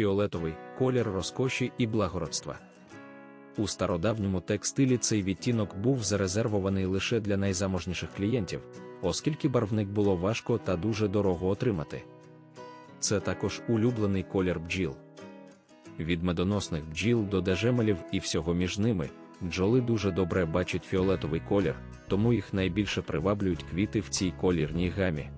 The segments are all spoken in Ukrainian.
фіолетовий колір розкоші і благородства. У стародавньому текстилі цей відтінок був зарезервований лише для найзаможніших клієнтів, оскільки барвник було важко та дуже дорого отримати. Це також улюблений колір бджіл. Від медоносних бджіл до дежемелів і всього між ними бджоли дуже добре бачать фіолетовий колір, тому їх найбільше приваблюють квіти в цій колірній гамі.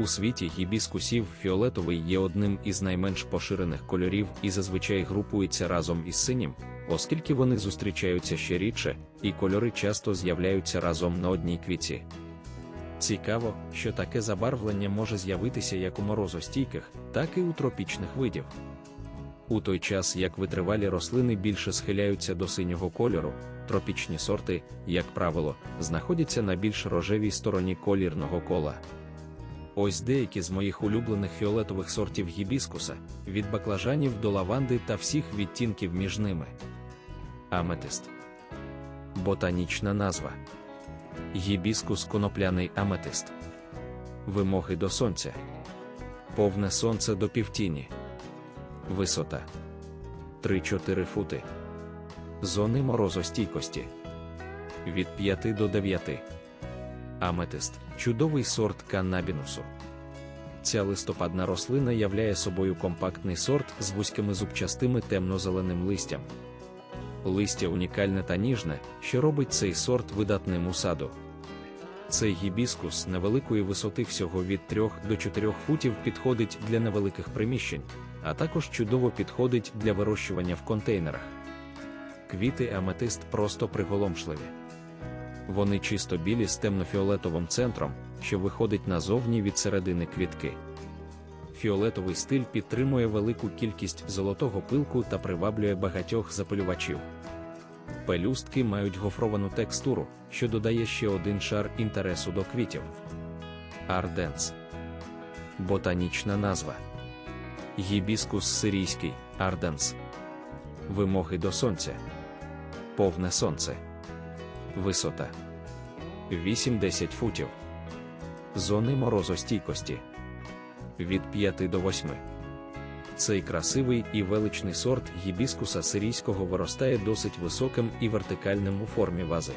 У світі гібіскусів фіолетовий є одним із найменш поширених кольорів і зазвичай групується разом із синім, оскільки вони зустрічаються ще рідше, і кольори часто з'являються разом на одній квіті. Цікаво, що таке забарвлення може з'явитися як у морозостійких, так і у тропічних видів. У той час як витривалі рослини більше схиляються до синього кольору, тропічні сорти, як правило, знаходяться на більш рожевій стороні колірного кола. Ось деякі з моїх улюблених фіолетових сортів гібіскуса, від баклажанів до лаванди та всіх відтінків між ними. Аметист. Ботанічна назва. Гібіскус конопляний аметист. Вимоги до сонця. Повне сонце до півтіні. Висота 3-4 фути. Зони морозостійкості від 5 до 9. Аметист чудовий сорт каннабінусу. Ця листопадна рослина являє собою компактний сорт з вузькими зубчастими темно-зеленим листям. Листя унікальне та ніжне, що робить цей сорт видатним у саду. Цей гібіскус невеликої висоти всього від 3 до 4 футів підходить для невеликих приміщень, а також чудово підходить для вирощування в контейнерах. Квіти аметист просто приголомшливі. Вони чисто білі з темно-фіолетовим центром, що виходить назовні від середини квітки. Фіолетовий стиль підтримує велику кількість золотого пилку та приваблює багатьох запилювачів. Пелюстки мають гофровану текстуру, що додає ще один шар інтересу до квітів. Арденс. Ботанічна назва. Гібіскус сирійський, арденс. Вимоги до сонця. Повне сонце. Висота 8-10 футів. Зони морозостійкості від 5 до 8. Цей красивий і величний сорт гібіскуса сирійського виростає досить високим і вертикальним у формі вази.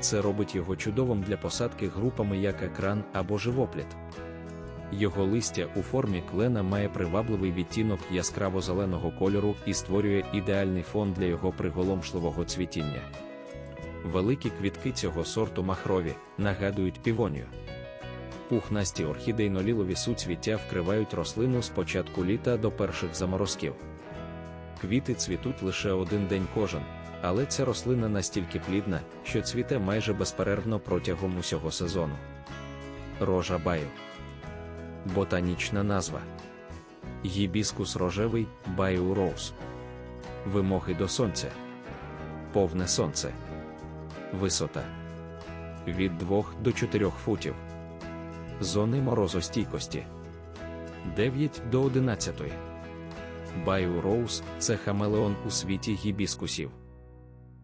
Це робить його чудовим для посадки групами як екран або живопліт. Його листя у формі клена має привабливий відтінок яскраво-зеленого кольору і створює ідеальний фон для його приголомшливого цвітіння. Великі квітки цього сорту махрові нагадують півонію. Пухнасті орхідейно-лілові суцвіття вкривають рослину з початку літа до перших заморозків. Квіти цвітуть лише один день кожен, але ця рослина настільки плідна, що цвіте майже безперервно протягом усього сезону. Рожа баю. Ботанічна назва. Гібіскус рожевий баю роуз. Вимоги до сонця. Повне сонце. Висота від 2 до 4 футів. Зони морозостійкості 9 до 11. Баю Роуз це хамелеон у світі гібіскусів.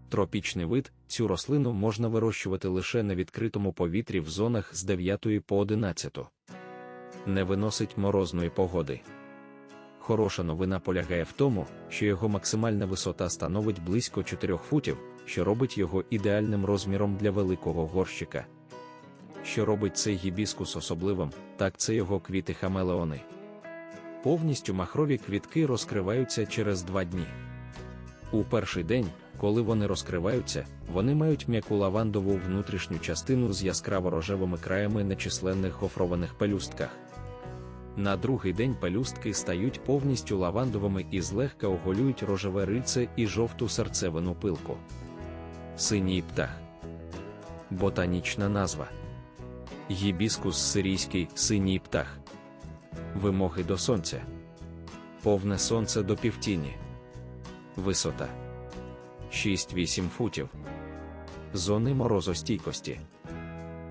Тропічний вид, цю рослину можна вирощувати лише на відкритому повітрі в зонах з 9 по 11. Не виносить морозної погоди. Хороша новина полягає в тому, що його максимальна висота становить близько 4 футів, що робить його ідеальним розміром для великого горщика. Що робить цей гібіскус особливим, так це його квіти хамелеони. Повністю махрові квітки розкриваються через два дні. У перший день, коли вони розкриваються, вони мають м'яку лавандову внутрішню частину з яскраво рожевими краями на численних гофрованих пелюстках. На другий день пелюстки стають повністю лавандовими і злегка оголюють рожеве рильце і жовту серцевину пилку. Синій птах. Ботанічна назва. Гібіскус сирійський синій птах. Вимоги до сонця. Повне сонце до півтіні. Висота 6-8 футів. Зони морозостійкості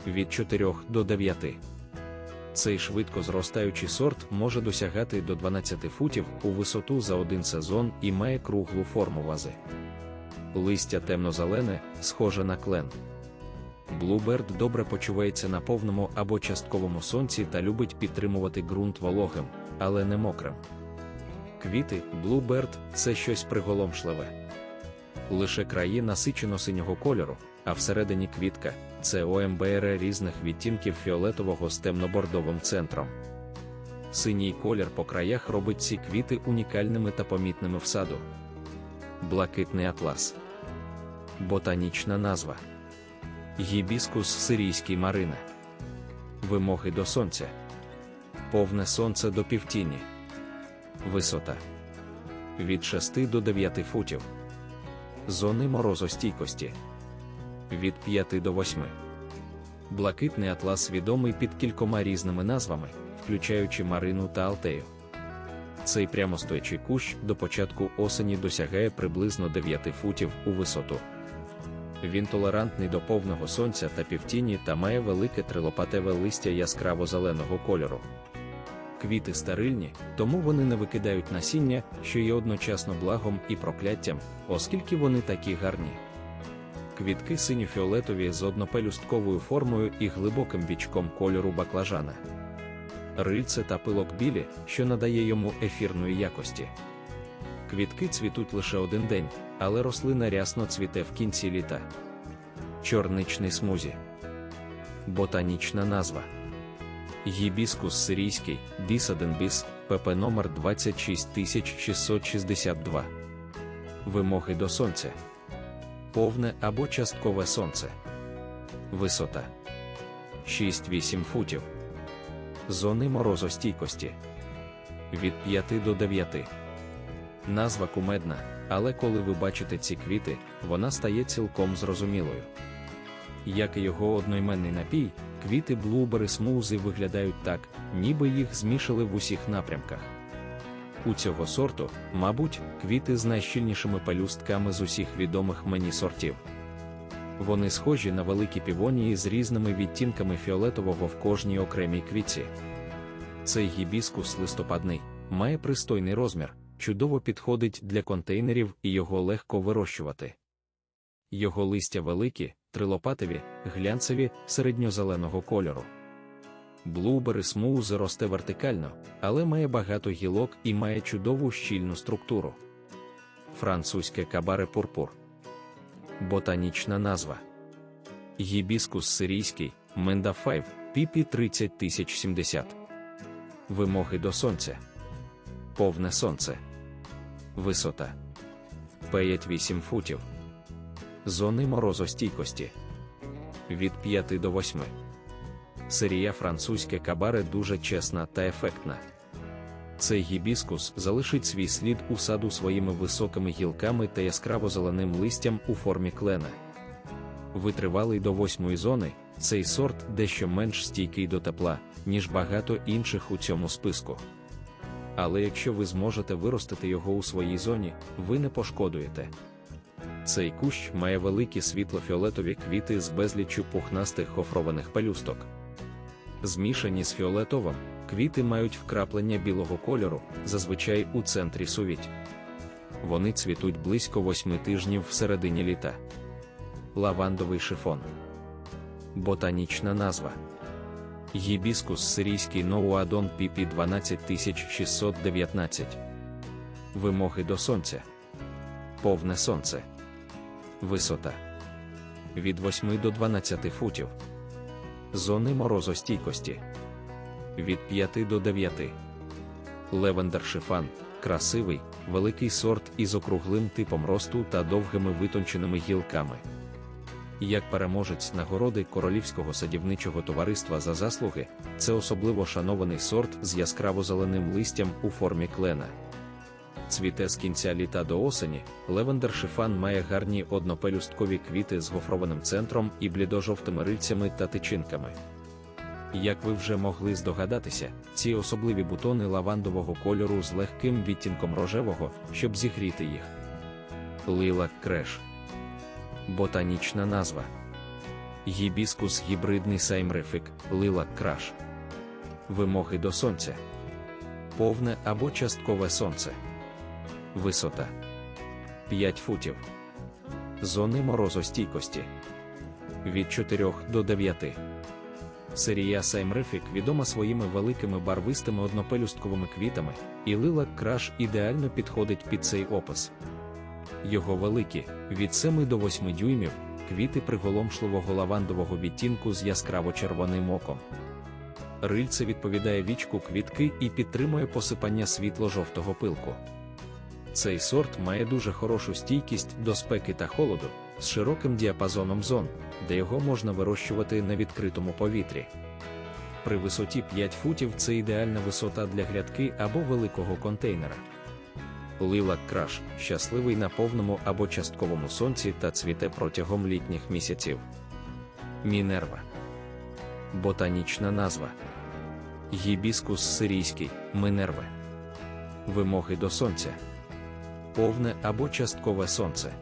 від 4 до 9. Цей швидко зростаючий сорт може досягати до 12 футів у висоту за один сезон і має круглу форму вази. Листя темно-зелене, схоже на клен. Блуберд добре почувається на повному або частковому сонці та любить підтримувати ґрунт вологим, але не мокрим. Квіти, Bluebird – це щось приголомшливе. Лише краї насичено синього кольору, а всередині квітка це ОМБР різних відтінків фіолетового з темно-бордовим центром. Синій колір по краях робить ці квіти унікальними та помітними в саду. Блакитний атлас. Ботанічна назва. Гібіскус сирійський марина. Вимоги до сонця. Повне сонце до півтіні. Висота від 6 до 9 футів. Зони морозостійкості від 5 до 8. Блакитний атлас відомий під кількома різними назвами, включаючи Марину та Алтею. Цей прямостоячий кущ до початку осені досягає приблизно 9 футів у висоту. Він толерантний до повного сонця та півтіні та має велике трилопатеве листя яскраво-зеленого кольору. Квіти стерильні, тому вони не викидають насіння, що є одночасно благом і прокляттям, оскільки вони такі гарні. Квітки синьо-фіолетові з однопелюстковою формою і глибоким бічком кольору баклажана. Рильце та пилок білі, що надає йому ефірної якості. Квітки цвітуть лише один день, але рослина рясно цвіте в кінці літа. Чорничний смузі. Ботанічна назва. Гібіскус сирійський, Бісаденбіс, ПП номер 26662. Вимоги до сонця. Повне або часткове сонце. Висота 6-8 футів. Зони морозостійкості від 5 до 9. Назва кумедна, але коли ви бачите ці квіти, вона стає цілком зрозумілою. Як і його одноіменний напій, квіти блубери смузи виглядають так, ніби їх змішали в усіх напрямках. У цього сорту, мабуть, квіти з найщільнішими пелюстками з усіх відомих мені сортів. Вони схожі на великі півонії з різними відтінками фіолетового в кожній окремій квітці. Цей гібіскус листопадний, має пристойний розмір, чудово підходить для контейнерів і його легко вирощувати. Його листя великі, трилопатові, глянцеві, середньозеленого кольору. Блубери смузи росте вертикально, але має багато гілок і має чудову щільну структуру. Французьке кабаре пурпур. Ботанічна назва. Гібіскус сирійський, Менда 5, піпі 30070. Вимоги до сонця. Повне сонце. Висота 5-8 футів. Зони морозостійкості від 5 до 8. Сирія французьке кабаре дуже чесна та ефектна. Цей гібіскус залишить свій слід у саду своїми високими гілками та яскраво-зеленим листям у формі клена. Витривалий до восьмої зони, цей сорт дещо менш стійкий до тепла, ніж багато інших у цьому списку. Але якщо ви зможете виростити його у своїй зоні, ви не пошкодуєте. Цей кущ має великі світло-фіолетові квіти з безліччю пухнастих гофрованих пелюсток. Змішані з фіолетовим, квіти мають вкраплення білого кольору, зазвичай у центрі сувіть. Вони цвітуть близько восьми тижнів всередині літа. Лавандовий шифон. Ботанічна назва. Гібіскус сирійський Ноуадон піпі 12619. Вимоги до сонця. Повне сонце. Висота від 8 до 12 футів. Зони морозостійкості від 5 до 9. Левендер шифан красивий, великий сорт із округлим типом росту та довгими витонченими гілками. Як переможець нагороди Королівського садівничого товариства за заслуги, це особливо шанований сорт з яскраво-зеленим листям у формі клена. Цвіте з кінця літа до осені, левендер шифан має гарні однопелюсткові квіти з гофрованим центром і блідо-жовтими рильцями та тичинками. Як ви вже могли здогадатися, ці особливі бутони лавандового кольору з легким відтінком рожевого, щоб зігріти їх. Лилак креш. Ботанічна назва. Гібіскус гібридний саймрифик, лилак краш. Вимоги до сонця. Повне або часткове сонце. Висота 5 футів. Зони морозостійкості від 4 до 9. Серія Саймрифік відома своїми великими барвистими однопелюстковими квітами, і лила краш ідеально підходить під цей опис. Його великі, від 7 до 8 дюймів, квіти приголомшливого лавандового відтінку з яскраво-червоним оком. Рильце відповідає вічку квітки і підтримує посипання світло-жовтого пилку. Цей сорт має дуже хорошу стійкість до спеки та холоду з широким діапазоном зон, де його можна вирощувати на відкритому повітрі. При висоті 5 футів це ідеальна висота для грядки або великого контейнера. Лилак краш щасливий на повному або частковому сонці та цвіте протягом літніх місяців. Мінерва. Ботанічна назва. Гібіскус сирійський, Минерве. Вимоги до сонця. Повне або часткове сонце.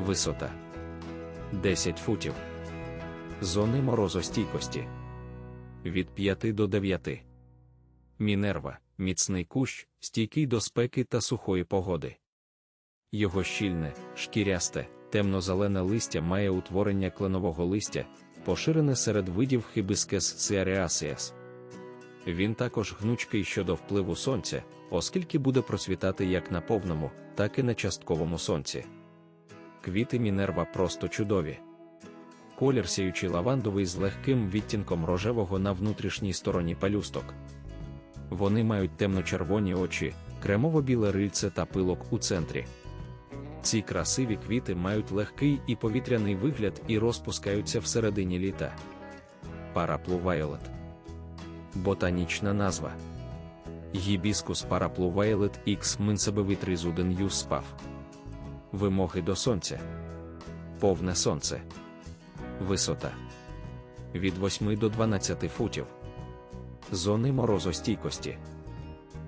Висота 10 футів. Зони морозостійкості від 5 до 9. Мінерва міцний кущ, стійкий до спеки та сухої погоди. Його щільне, шкірясте, темно-зелене листя має утворення кленового листя, поширене серед видів хибискес сіаріасіас. Він також гнучкий щодо впливу сонця, оскільки буде просвітати як на повному, так і на частковому сонці. Квіти Мінерва просто чудові. Колір сіючий лавандовий з легким відтінком рожевого на внутрішній стороні палюсток. Вони мають темно-червоні очі, кремово-біле рильце та пилок у центрі. Ці красиві квіти мають легкий і повітряний вигляд і розпускаються всередині літа. Параплу Violet Ботанічна назва Гібіскус Параплу Violet X Минсебевитризуден Юс. Вимоги до сонця. Повне сонце. Висота від 8 до 12 футів. Зони морозостійкості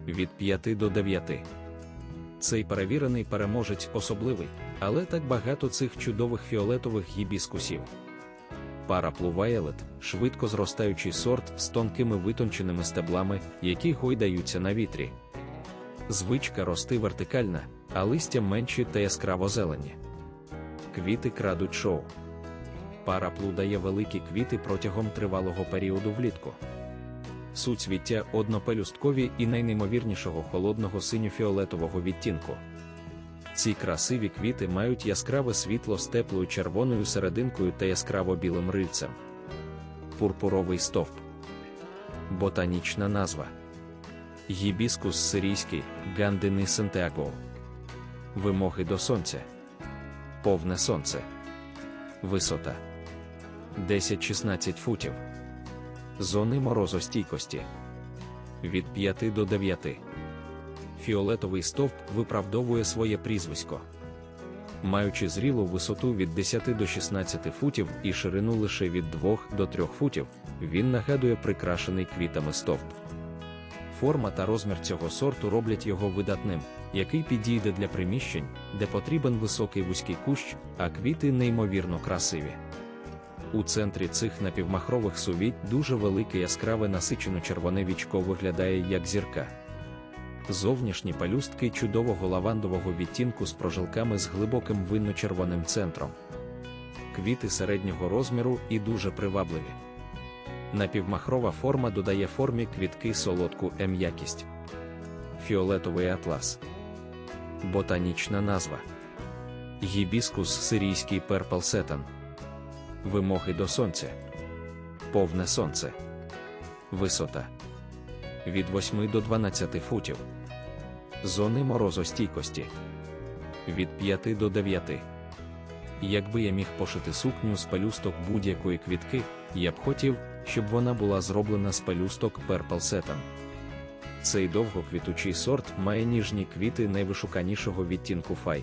від 5 до 9. Цей перевірений переможець особливий, але так багато цих чудових фіолетових гібіскусів. Параплуваєлет швидко зростаючий сорт з тонкими витонченими стеблами, які гойдаються на вітрі. Звичка рости вертикальна, а листя менші та яскраво зелені. Квіти крадуть шоу. Параплу дає великі квіти протягом тривалого періоду влітку. Суцвіття однопелюсткові і найнеймовірнішого холодного синьо-фіолетового відтінку. Ці красиві квіти мають яскраве світло з теплою червоною серединкою та яскраво білим рильцем. Пурпуровий стовп. Ботанічна назва. Гібіскус сирійський, гандини Сантеаго. Вимоги до сонця. Повне сонце. Висота 10-16 футів. Зони морозостійкості від 5 до 9. Фіолетовий стовп виправдовує своє прізвисько. Маючи зрілу висоту від 10 до 16 футів і ширину лише від 2 до 3 футів, він нагадує прикрашений квітами стовп. Форма та розмір цього сорту роблять його видатним, який підійде для приміщень, де потрібен високий вузький кущ, а квіти неймовірно красиві. У центрі цих напівмахрових сувіть дуже велике яскраве насичено червоне вічко виглядає як зірка. Зовнішні палюстки чудового лавандового відтінку з прожилками з глибоким винно-червоним центром. Квіти середнього розміру і дуже привабливі. Напівмахрова форма додає формі квітки солодку ем'якість. Фіолетовий атлас. Ботанічна назва. Гібіскус сирійський Setan. Вимоги до сонця. Повне сонце. Висота від 8 до 12 футів. Зони морозостійкості від 5 до 9. Якби я міг пошити сукню з пелюсток будь-якої квітки, я б хотів, щоб вона була зроблена з пелюсток Setan. Цей довгоквітучий сорт має ніжні квіти найвишуканішого відтінку фай.